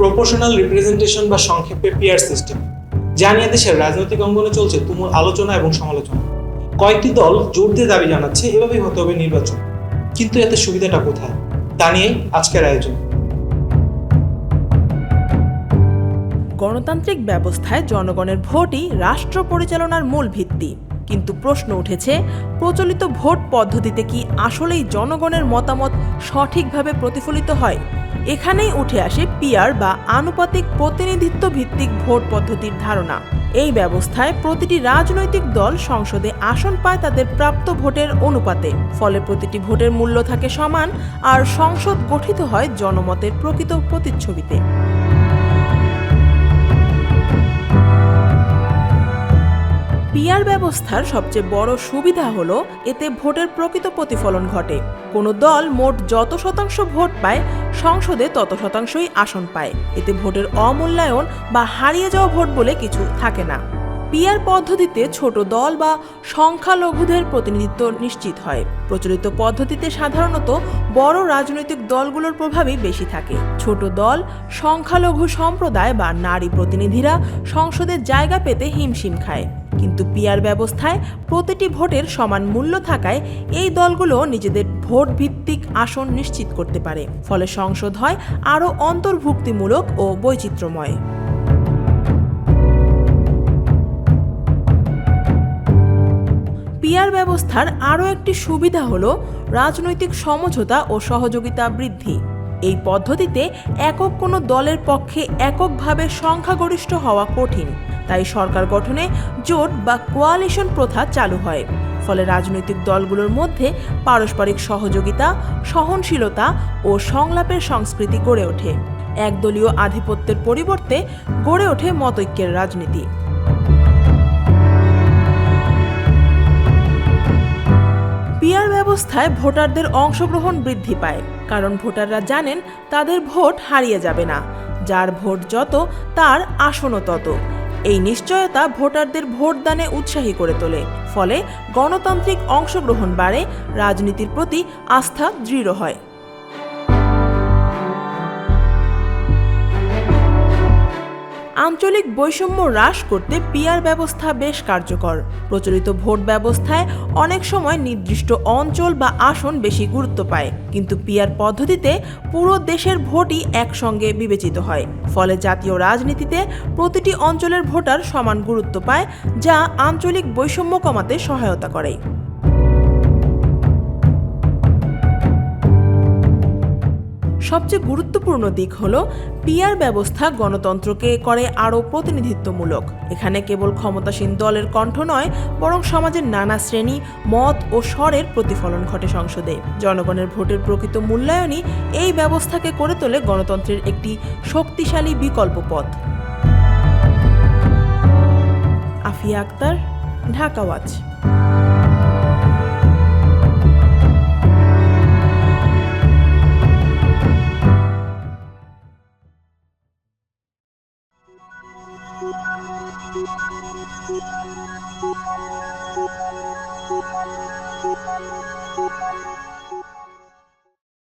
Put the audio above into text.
Proportional representation বা সংক্ষেপে peer system যা নিয়ে দেশের রাজনৈতিক অঙ্গনে চলছে তুমুল আলোচনা এবং সমালোচনা। কয়েকটি দল জোর দিয়ে দাবি জানাচ্ছে এভাবেই হতে হবে নির্বাচন। কিন্তু এতে সুবিধাটা কোথায়? তা নিয়ে আজকের আয়োজন। গণতান্ত্রিক ব্যবস্থায় জনগণের ভোটই রাষ্ট্র পরিচালনার মূল ভিত্তি। কিন্তু প্রশ্ন উঠেছে, প্রচলিত ভোট পদ্ধতিতে কি আসলেই জনগণের মতামত সঠিকভাবে প্রতিফলিত হয়? এখানেই উঠে আসে পিয়ার বা আনুপাতিক প্রতিনিধিত্ব ভিত্তিক ভোট পদ্ধতির ধারণা। এই ব্যবস্থায় প্রতিটি রাজনৈতিক দল সংসদে আসন পায় তাদের প্রাপ্ত ভোটের অনুপাতে। ফলে প্রতিটি ভোটের মূল্য থাকে সমান, আর সংসদ গঠিত হয় জনমতের প্রকৃত প্রতিচ্ছবিতে। পিআর ব্যবস্থার সবচেয়ে বড় সুবিধা হলো এতে ভোটের প্রকৃত প্রতিফলন ঘটে। কোনো দল মোট যত শতাংশ ভোট পায়, সংসদে তত শতাংশই আসন পায়। এতে ভোটের অমূল্যায়ন বা হারিয়ে যাওয়া ভোট বলে কিছু থাকে না। পিয়ার পদ্ধতিতে ছোট দল বা সংখ্যালঘুদের প্রতিনিধিত্ব নিশ্চিত হয়। প্রচলিত পদ্ধতিতে সাধারণত বড় রাজনৈতিক দলগুলোর প্রভাবই বেশি থাকে। ছোট দল, সংখ্যালঘু সম্প্রদায় বা নারী প্রতিনিধিরা সংসদে জায়গা পেতে হিমশিম খায়। কিন্তু পিয়ার ব্যবস্থায় প্রতিটি ভোটের সমান মূল্য থাকায় এই দলগুলো নিজেদের ভোট ভিত্তিক আসন নিশ্চিত করতে পারে। ফলে সংসদ হয় আরও অন্তর্ভুক্তিমূলক ও বৈচিত্র্যময়। পিয়ার ব্যবস্থার আরও একটি সুবিধা হল রাজনৈতিক সমঝোতা ও সহযোগিতা বৃদ্ধি। এই পদ্ধতিতে একক কোনো দলের পক্ষে এককভাবে সংখ্যাগরিষ্ঠ হওয়া কঠিন। তাই সরকার গঠনে জোট বা কোয়ালিশন প্রথা চালু হয়। ফলে রাজনৈতিক দলগুলোর মধ্যে পারস্পরিক সহযোগিতা, সহনশীলতা ও সংলাপের সংস্কৃতি গড়ে ওঠে। একদলীয় আধিপত্যের পরিবর্তে গড়ে ওঠে মতৈক্যের রাজনীতি। ব্যবস্থায় ভোটারদের অংশগ্রহণ বৃদ্ধি পায়। কারণ ভোটাররা জানেন তাদের ভোট হারিয়ে যাবে না। যার ভোট যত, তার আসনও তত। এই নিশ্চয়তা ভোটারদের ভোটদানে উৎসাহী করে তোলে। ফলে গণতান্ত্রিক অংশগ্রহণ বাড়ে, রাজনীতির প্রতি আস্থা দৃঢ় হয়। আঞ্চলিক বৈষম্য হ্রাস করতে পিয়ার ব্যবস্থা বেশ কার্যকর। প্রচলিত ভোট ব্যবস্থায় অনেক সময় নির্দিষ্ট অঞ্চল বা আসন বেশি গুরুত্ব পায়, কিন্তু পিয়ার পদ্ধতিতে পুরো দেশের ভোটই একসঙ্গে বিবেচিত হয়। ফলে জাতীয় রাজনীতিতে প্রতিটি অঞ্চলের ভোটার সমান গুরুত্ব পায়, যা আঞ্চলিক বৈষম্য কমাতে সহায়তা করে। সবচেয়ে গুরুত্বপূর্ণ দিক হল পিয়ার ব্যবস্থা গণতন্ত্রকে করে আরও প্রতিনিধিত্বমূলক। এখানে কেবল ক্ষমতাসীন দলের কণ্ঠ নয়, বরং সমাজের নানা শ্রেণি, মত ও স্বরের প্রতিফলন ঘটে সংসদে। জনগণের ভোটের প্রকৃত মূল্যায়নই এই ব্যবস্থাকে করে তোলে গণতন্ত্রের একটি শক্তিশালী বিকল্প পথ। Afia Akter, Dhaka watch. Thank you.